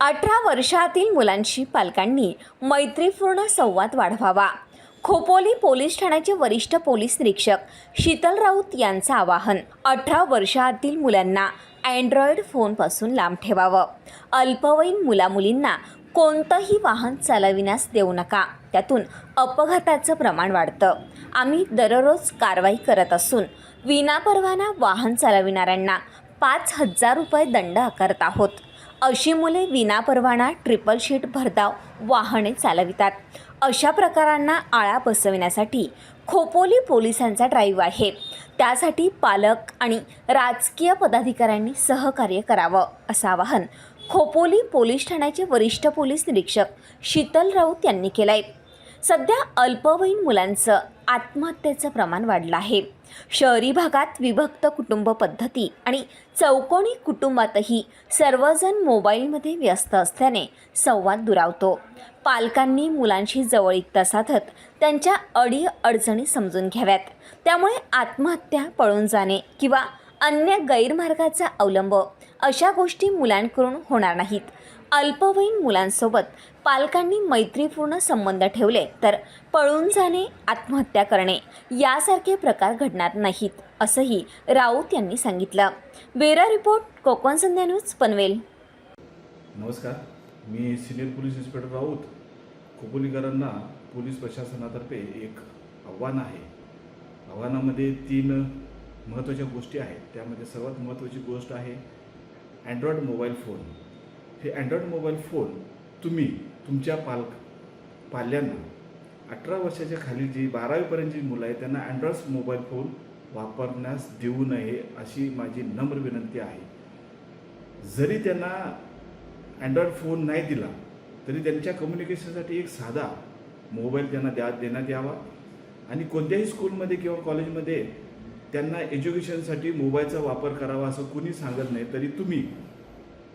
अठरा वर्षातील मुलांशी पालकांनी मैत्रीपूर्ण संवाद वाढवावा. खोपोली पोलीस ठाण्याचे वरिष्ठ पोलीस निरीक्षक शीतल राऊत यांचं आवाहन अठरा वर्षातील मुलांना अँड्रॉइड फोनपासून लांब ठेवावं. अल्पवयीन मुलामुलींना कोणतंही वाहन चालविण्यास देऊ नका. त्यातून अपघाताचं प्रमाण वाढतं. आम्ही दररोज कारवाई करत असून विनापरवाना वाहन चालविणाऱ्यांना पाच हजार रुपये दंड आकारत आहोत. अशी मुले विनापरवाना ट्रिपल शीट भरधाव वाहने चालवितात. अशा प्रकारांना आळा बसविण्यासाठी खोपोली पोलिसांचा ड्राईव्ह आहे. त्यासाठी पालक आणि राजकीय पदाधिकाऱ्यांनी सहकार्य करावं असं आवाहन खोपोली पोलीस ठाण्याचे वरिष्ठ पोलीस निरीक्षक शीतल राऊत यांनी केलं आहे सध्या अल्पवयीन मुलांचं आत्महत्येचं प्रमाण वाढलं आहे. शहरी भागात विभक्त कुटुंब पद्धती आणि चौकोनी कुटुंबातही सर्वजण मोबाईलमध्ये व्यस्त असल्याने संवाद दुरावतो. पालकांनी मुलांशी जवळीकता साधत त्यांच्या अडी अडचणी समजून घ्याव्यात. त्यामुळे आत्महत्या पळून जाणे किंवा अन्य गैरमार्गाचा अवलंब अशा गोष्टी मुलांकडून होणार नाहीत. अल्पवयीन मुलांसोबत पालकांनी मैत्रीपूर्ण संबंध ठेवले तर पळून जाणे आत्महत्या करणे यासारखे प्रकार घडणार नाहीत असंही राऊत यांनी सांगितलं. Bera report Konkan Sandhya news Panvel. नमस्कार. मी सिनियर पोलीस इन्स्पेक्टर राऊत. खोपोलीकरांना पोलीस प्रशासनातर्फे एक आव्हान आहे. आव्हानामध्ये तीन महत्त्वाच्या गोष्टी आहेत. त्यामध्ये सर्वात महत्त्वाची गोष्ट आहे अँड्रॉइड मोबाईल फोन हे अँड्रॉइड मोबाईल फोन तुम्ही तुमच्या पालक पाल्यांना अठरा वर्षाच्या खाली जी बारावीपर्यंतची मुलं आहेत त्यांना अँड्रॉइड मोबाईल फोन वापरण्यास देऊ नये अशी माझी नम्र विनंती आहे. जरी त्यांना अँड्रॉइड फोन नाही दिला तरी त्यांच्या कम्युनिकेशनसाठी एक साधा मोबाईल त्यांना द्या देण्यात यावा. आणि कोणत्याही स्कूलमध्ये किंवा कॉलेजमध्ये त्यांना एज्युकेशनसाठी मोबाईलचा वापर करावा असं कुणी सांगत नाही तरी तुम्ही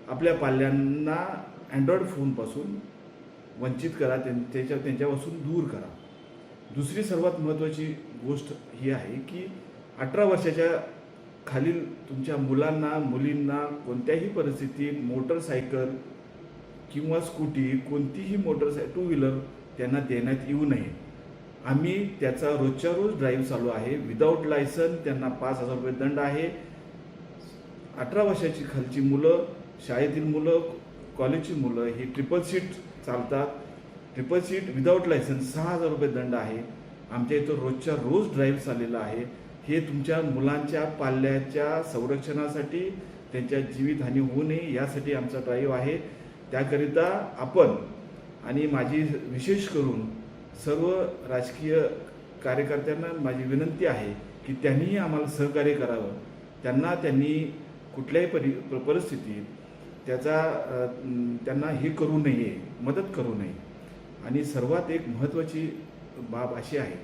आपल्या पाल्यांना अँड्रॉइड फोनपासून वंचित करा त्यां- त्याच्या त्यांच्यापासून दूर करा. दुसरी सर्वात महत्त्वाची गोष्ट ही आहे की अठरा वर्षाच्या खालील तुमच्या मुलांना मुलींना कोणत्याही परिस्थितीत मोटरसायकल किंवा स्कूटी कोणतीही मोटरसाय टू व्हीलर त्यांना देण्यात येऊ नये. आम्ही त्याचा रोजच्या रोज ड्राईव्ह चालू आहे. विदाऊट लायसन त्यांना पाच हजार रुपये दंड आहे. अठरा वर्षाची खालची मुलं शाळेतील मुलं कॉलेजची मुलं ही ट्रिपल सीट चालतात. ट्रिपल सीट विदाऊट लायसन्स सहा हजार रुपये दंड आहे. आमच्या इथं रोजच्या रोज ड्राईव्ह चाललेला आहे. हे तुमच्या मुलांच्या पाल्याच्या संरक्षणासाठी त्यांच्या जीवितहानी होऊ नये यासाठी आमचा ड्राईव्ह आहे. त्याकरिता आपण आणि माझी विशेष करून सर्व राजकीय कार्यकर्त्यांना माझी विनंती आहे की त्यांनीही आम्हाला सहकार्य करावं. त्यांना त्यांनी कुठल्याही परि परिस्थितीत त्याचा त्यांना हे करू नये मदत करू नये. आणि सर्वात एक महत्त्वाची बाब अशी आहे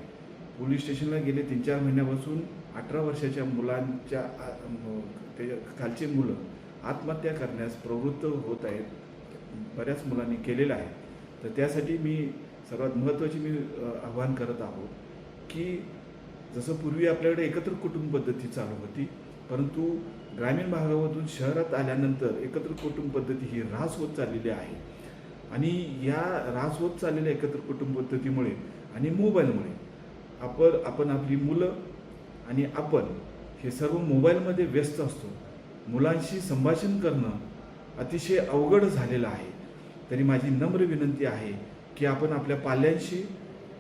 पोलीस स्टेशनला गेले तीन चार महिन्यापासून अठरा वर्षाच्या मुलांच्या आ, त्याच्या खालचे मुलं आत्महत्या करण्यास प्रवृत्त होत आहेत बऱ्याच मुलांनी केलेलं आहे. तर त्यासाठी मी सर्वात महत्त्वाची मी आव्हान करत आहोत की जसं पूर्वी आपल्याकडे एकत्र कुटुंब पद्धती चालू होती परंतु ग्रामीण भागामधून शहरात आल्यानंतर एकत्र कुटुंब पद्धती ही ऱ्हास होत चाललेली आहे. आणि या ऱ्हास होत चाललेल्या एकत्र कुटुंब पद्धतीमुळे आणि मोबाईलमुळे आपण आपण आपली मुलं आणि आपण हे सर्व मोबाईलमध्ये व्यस्त असतो. मुलांशी संभाषण करणं अतिशय अवघड झालेलं आहे. तरी माझी नम्र विनंती आहे की आपण आपल्या पाल्यांशी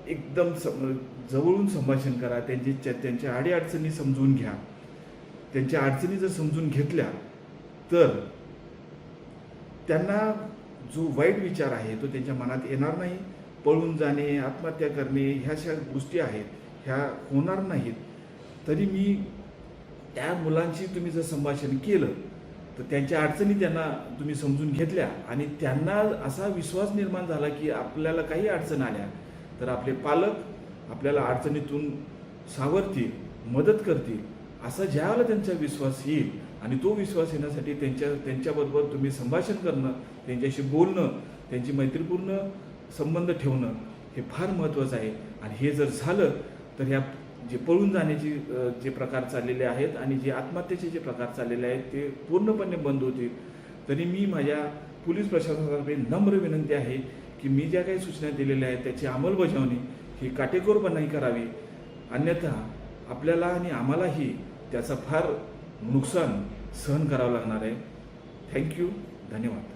एकदम सम जवळून संभाषण करा त्यांची त्यांच्या अडीअडचणी समजून घ्या. त्यांच्या अडचणी जर समजून घेतल्या तर त्यांना जो वाईट विचार आहे तो त्यांच्या मनात येणार नाही. पळून जाणे आत्महत्या करणे ह्या अशा गोष्टी आहेत ह्या होणार नाहीत. तरी मी त्या मुलांशी तुम्ही जर संभाषण केलं तर त्यांच्या अडचणी त्यांना तुम्ही समजून घेतल्या आणि त्यांना असा विश्वास निर्माण झाला की आपल्याला काही अडचण आल्या तर आपले पालक आपल्याला अडचणीतून सावरतील मदत करतील. असा ज्यावेळेला त्यांचा विश्वास येईल आणि तो विश्वास येण्यासाठी त्यांच्या त्यांच्याबरोबर तुम्ही संभाषण करणं त्यांच्याशी बोलणं त्यांची मैत्रीपूर्ण संबंध ठेवणं हे फार महत्त्वाचं आहे. आणि हे जर झालं तर ह्या जे पळून जाण्याची जे प्रकार चाललेले आहेत आणि जे आत्महत्येचे जे प्रकार चाललेले आहेत ते पूर्णपणे बंद होतील. तरी मी माझ्या पोलीस प्रशासनातर्फे नम्र विनंती आहे की मी ज्या काही सूचना दिलेल्या आहेत त्याची अंमलबजावणी ही काटेकोरपणाही करावी. अन्यथा आपल्याला आणि आम्हालाही त्याचं फार नुकसान सहन करावं लागणार आहे. थँक्यू धन्यवाद.